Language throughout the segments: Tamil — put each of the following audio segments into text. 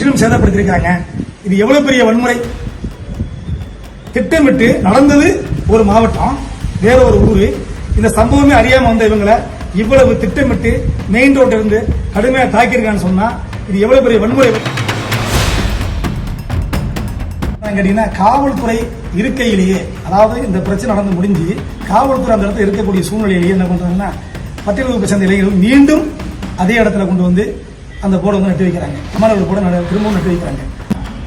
முற்றிலும் சேதப்படுத்தியிருக்காங்க. இது எவ்வளவு பெரிய வன்முறை? திட்டமிட்டு நடந்தது ஒரு மாவட்டம் வேற ஒரு ஊரு. இந்த சம்பவமே அறியாம வந்த இவங்களை இவ்வளவு திட்டமிட்டு மெயின் ரோட்ல இருந்து கடுமையா தாக்கியிருக்கான்னு சொன்னா இது எவ்வளவு பெரிய வன்முறை? என்னன்னு கேட்டீங்கன்னா காவல்துறை இருக்கையிலேயே அதாவது இந்த பிரச்சனை நடந்து முடிஞ்சு காவல்துறை அந்த இடத்துல இருக்கக்கூடிய சூழ்நிலையிலேயே என்ன பண்றாங்கன்னா பட்டியல் வகுப்பு சேர்ந்த இளைஞர்கள் மீண்டும் அதே இடத்துல கொண்டு வந்து அந்த போர்டு வந்து நட்டு வைக்கிறாங்க. அமரர்கள் போர்டை திரும்பவும் நட்டு வைக்கிறாங்க.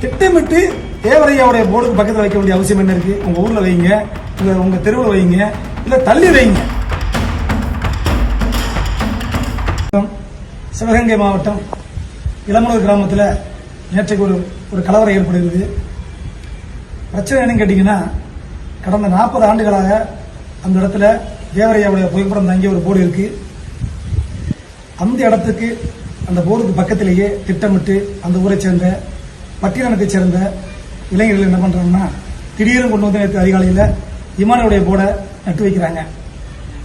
திட்டமிட்டு தேவரையாவுடைய போர்டுக்கு பக்கத்தில் வைக்க வேண்டிய அவசியம் என்ன இருக்கு? உங்க ஊர்ல வைங்க. உங்க உங்க தெருவில் வைங்க. இல்ல தள்ளி வைங்க. சிவகங்கை மாவட்டம் இளமனூர் கிராமத்தில் நேற்றைக்கு ஒரு ஒரு கலவரம் ஏற்படுகிறது. பிரச்சனை என்னன்னு கேட்டீங்கன்னா கடந்த நாற்பது ஆண்டுகளாக அந்த இடத்துல தேவரையாவுடைய புகைப்படம் தங்கிய ஒரு போர்டு இருக்கு. அந்த இடத்துக்கு அந்த போர்டுக்கு பக்கத்திலேயே திட்டமிட்டு அந்த ஊரை சேர்ந்த பட்டியலத்தைச் சேர்ந்த இளைஞர்கள் என்ன பண்றாங்கன்னா திடீர்னு கொண்டு வந்து நேற்று அதிகாலையில் இமானுடைய போர்டை நட்டு வைக்கிறாங்க.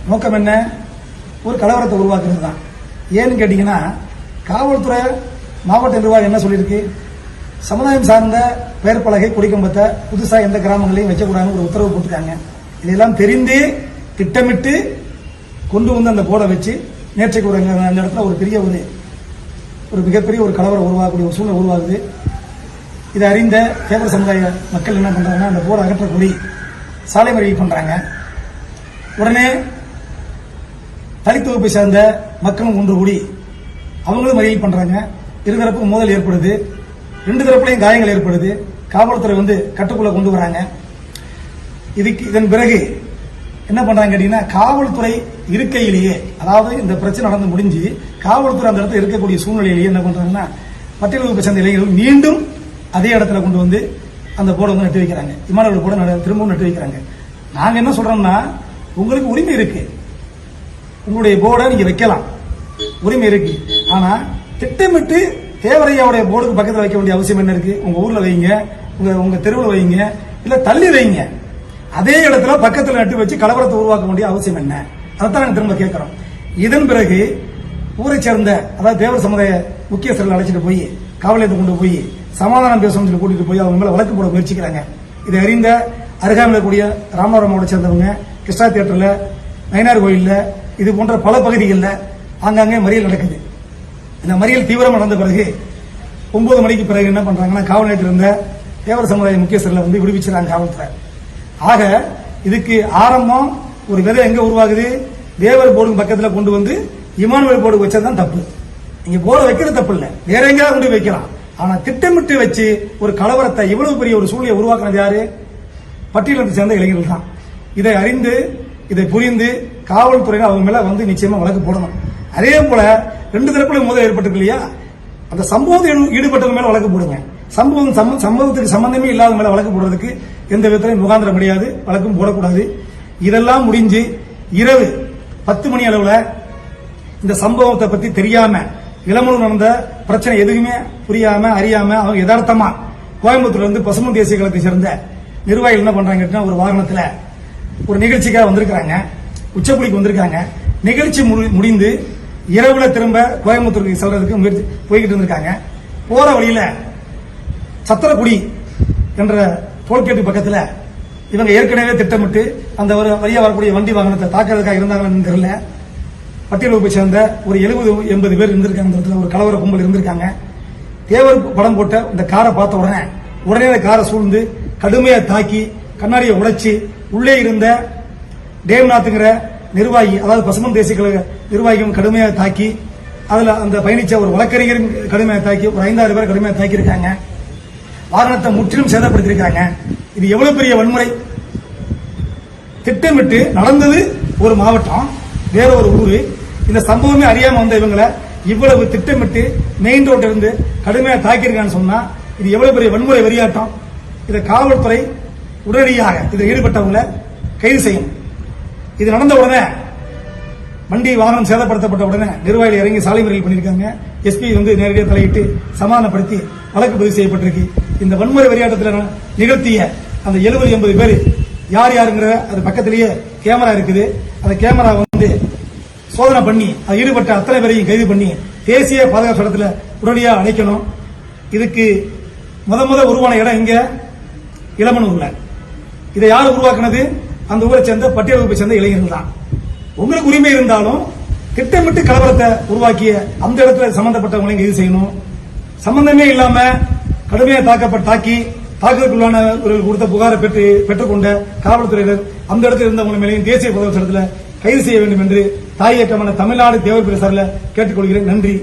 நோக்கம் என்ன? ஒரு கலவரத்தை உருவாக்குறது தான். ஏன்னு கேட்டீங்கன்னா காவல்துறை மாவட்ட நிர்வாகம் என்ன சொல்லியிருக்கு? சமுதாயம் சார்ந்த பெயர் பலகை கொடிக்கம்பத்தை புதுசாக எந்த கிராமங்களையும் வைக்கக்கூடாதுன்னு ஒரு உத்தரவு போட்டிருக்காங்க. இதெல்லாம் தெரிந்தே திட்டமிட்டு கொண்டு வந்து அந்த போர்டை வச்சு நேற்றைக்கு ஒரு அந்த இடத்துல ஒரு பெரிய ஒரு ஒரு மிகப்பெரிய ஒரு கலவரம் உருவாகக்கூடிய ஒரு சூழ்நிலை உருவாகுது. இதை அறிந்த தேவர் சமுதாய மக்கள் என்ன பண்ணுறாங்கன்னா அந்த போர்டை அகற்றக்கூடி சாலை மறியல் பண்ணுறாங்க உடனே தலித் வகுப்பை சேர்ந்த மக்களும் ஒன்று கூடி அவங்களும் மறியல் பண்ணுறாங்க இருதரப்புக்கும் மோதல் ஏற்படுது. ரெண்டு தரப்புலையும் காயங்கள் ஏற்படுது. காவல்துறை வந்து கட்டுக்குள்ளே கொண்டு வராங்க. இதுக்கு இதன் பிறகு என்ன பண்றாங்க கேட்டீங்கன்னா காவல்துறை இருக்கையிலேயே அதாவது இந்த பிரச்சனை நடந்து முடிஞ்சு காவல்துறை அந்த இடத்துல இருக்கக்கூடிய சூழ்நிலையிலேயே என்ன பண்றாங்கன்னா பட்டியல் வகுப்பை சேர்ந்த இளைஞர்கள் மீண்டும் அதே இடத்துல கொண்டு வந்து அந்த போர்டை வந்து நட்டு வைக்கிறாங்க. இமானவர்கள் போர்டை திரும்பவும் நட்டு வைக்கிறாங்க. நாங்க என்ன சொல்றோம்னா உங்களுக்கு உரிமை இருக்கு. உங்களுடைய போர்டை நீங்க வைக்கலாம். உரிமை இருக்கு. ஆனா திட்டமிட்டு தேவரையாவுடைய போர்டுக்கு பக்கத்தில் வைக்க வேண்டிய அவசியம் என்ன இருக்கு? உங்க ஊர்ல வைங்க உங்க உங்க தெருவில் வைங்க இல்ல தள்ளி வைங்க. அதே இடத்துல பக்கத்தில் நட்டு வச்சு கலவரத்தை உருவாக்க வேண்டிய அவசியம் என்ன? அதைத்தான் நாங்கள் திரும்ப கேட்கிறோம். இதன் பிறகு ஊரை சேர்ந்த அதாவது தேவர் சமுதாய முக்கியஸ்தர்கள் அழைச்சிட்டு போய் காவல் கொண்டு போய் சமாதானம் பேசணும் சொல்லி கூட்டிட்டு போய் அவங்க மேல வழக்கு போட முயற்சிக்கிறாங்க. இதை அறிந்த அருகாமையில் கூடிய ராமநாதபுரம் சேர்ந்தவங்க கிருஷ்ணா தியேட்டர்ல நயனார் கோயில்ல இது போன்ற பல பகுதிகளில் ஆங்காங்கே மறியல் நடக்குது. இந்த மறியல் தீவிரம் நடந்த பிறகு ஒன்பது மணிக்கு பிறகு என்ன பண்றாங்கன்னா காவல் நிலையத்தில் இருந்த தேவர் சமுதாய முக்கியஸ்தர்களை வந்து விடுவிச்சிருக்காங்க காவல்துறை. ஆக இதுக்கு ஆரம்பம் ஒரு விதை எங்க உருவாகுது? தேவர் போர்டுக்கு பக்கத்துல கொண்டு வந்து இமானுவேல் போர்டுக்கு வச்சதுதான் தப்பு. இங்க போர்டு வைக்கிறது தப்பு இல்ல வேற எங்கேயாவது கொண்டு வைக்கலாம். ஆனா திட்டமிட்டு வச்சு ஒரு கலவரத்தை இவ்வளவு பெரிய ஒரு சூழ்நிலை உருவாக்குனது யாரு? பட்டியலத்தை சேர்ந்த இளைஞர்கள் தான். இதை அறிந்து இதை புரிந்து காவல்துறையினர் அவங்க மேல வந்து நிச்சயமா வழக்கு போடணும். அதே போல ரெண்டு தரப்புல மோதல் ஏற்பட்டிருக்கு இல்லையா? அந்த சம்பவத்தில் ஈடுபட்டவங்க மேல வழக்கு போடுங்க. சம்பவம் சம்ம- சம்பவத்துக்கு சம்பந்தமே இல்லாத மேல வழக்கு போடுறதுக்கு எந்த விதத்திலையும் முகாந்திரம் கிடையாது வழக்கும் போடக்கூடாது. இதெல்லாம் முடிஞ்சு இரவு பத்து மணி அளவுல இந்த சம்பவத்தை பத்தி தெரியாம இளமனூர் நடந்த பிரச்சனை எதுவுமே புரியாம அறியாம அவங்க யதார்த்தமா கோயம்புத்தூர்ல இருந்து பசுமன் தேசிய கழகத்தை சேர்ந்த நிர்வாகிகள் என்ன பண்றாங்க ஒரு வாகனத்துல ஒரு நிகழ்ச்சிக்காக வந்திருக்காங்க உச்சப்புலிக்கு வந்திருக்காங்க. நிகழ்ச்சி முடி- முடிந்து இரவுல திரும்ப கோயம்புத்தூருக்கு செல்றதுக்கு முயற்சி போய்கிட்டு இருந்திருக்காங்க. போற வழியில சத்திரக்குடி என்ற டோல்கேட்டு பக்கத்தில் இவங்க ஏற்கனவே திட்டமிட்டு அந்த ஒரு வழியாக வரக்கூடிய வண்டி வாகனத்தை தாக்குறதுக்காக இருந்தாங்கன்னு தெரியல. பட்டியல் வகுப்பை சேர்ந்த ஒரு எழுபது எண்பது பேர் இருந்திருக்காங்க. அந்த இடத்துல ஒரு கலவர கும்பல் இருந்திருக்காங்க. தேவர் படம் போட்ட இந்த காரை பார்த்த உடனே உடனே அந்த காரை சூழ்ந்து கடுமையாக தாக்கி கண்ணாடியை உடைச்சி உள்ளே இருந்த தேவ்நாத்ங்கிற நிர்வாகி அதாவது பசுமன் தேசிய கழக நிர்வாகியும் கடுமையாக தாக்கி அதில் அந்த பயணிச்ச ஒரு வழக்கறிஞரும் கடுமையாக தாக்கி ஒரு ஐந்தாறு பேர் கடுமையாக தாக்கியிருக்காங்க. வாகனத்தை முற்றிலும் சேதப்படுத்தியிருக்காங்க. இது எவ்வளவு பெரிய வன்முறை? திட்டமிட்டு நடந்தது ஒரு மாவட்டம் வேற ஒரு ஊரு. இந்த சம்பவமே அறியாம வந்த இவங்களை இவ்வளவு திட்டமிட்டு மெயின் ரோட்ல இருந்து கடுமையாக தாக்கியிருக்கான்னு சொன்னா இது எவ்வளவு பெரிய வன்முறை வெறியாட்டம். இதை காவல்துறை உடனடியாக இதில் ஈடுபட்டவங்களை கைது செய்யும். இது நடந்த உடனே வண்டி வாகனம் சேதப்படுத்தப்பட்ட உடனே நிர்வாகிகள் இறங்கி சாலை மறியல் பண்ணியிருக்காங்க. எஸ்பி வந்து நேரடியாக தலையிட்டு சமாதானப்படுத்தி வழக்கு பதிவு செய்யப்பட்டிருக்கு. இந்த வன்முறை வெறியாட்டத்தில் நிகழ்த்திய அந்த எழுபது எண்பது பேர் யார் யாருங்கிற அது பக்கத்திலேயே கேமரா இருக்குது. அந்த கேமரா வந்து சோதனை பண்ணி அது ஈடுபட்ட அத்தனை பேரையும் கைது பண்ணி தேசிய பாதுகாப்பு சட்டத்தில் உடனடியாக அழைக்கணும் இதுக்கு முத முத உருவான இடம் இங்க இளமனூர்ல. இதை யார் உருவாக்குனது? அந்த ஊரை சேர்ந்த பட்டியல் வகுப்பை சேர்ந்த இளைஞர்கள் தான். உங்களுக்கு உரிமை இருந்தாலும் திட்டமிட்டு கலவரத்தை உருவாக்கிய அந்த இடத்துல சம்பந்தப்பட்டவங்களையும் கைது செய்யணும். சம்பந்தமே இல்லாம கடுமையாக தாக்கப்பட்ட தாக்கி தாக்குதலுக்குள்ளானவர்கள் கொடுத்த புகாரை பெற்று பெற்றுக்கொண்ட காவல்துறையினர் அந்த இடத்தில் இருந்தவங்க மேலேயும் தேசிய புதல் கைது செய்ய வேண்டும் என்று தாயக்கமான தமிழ்நாடு தேவர் பிரசாரில் கேட்டுக்கொள்கிறேன். நன்றி.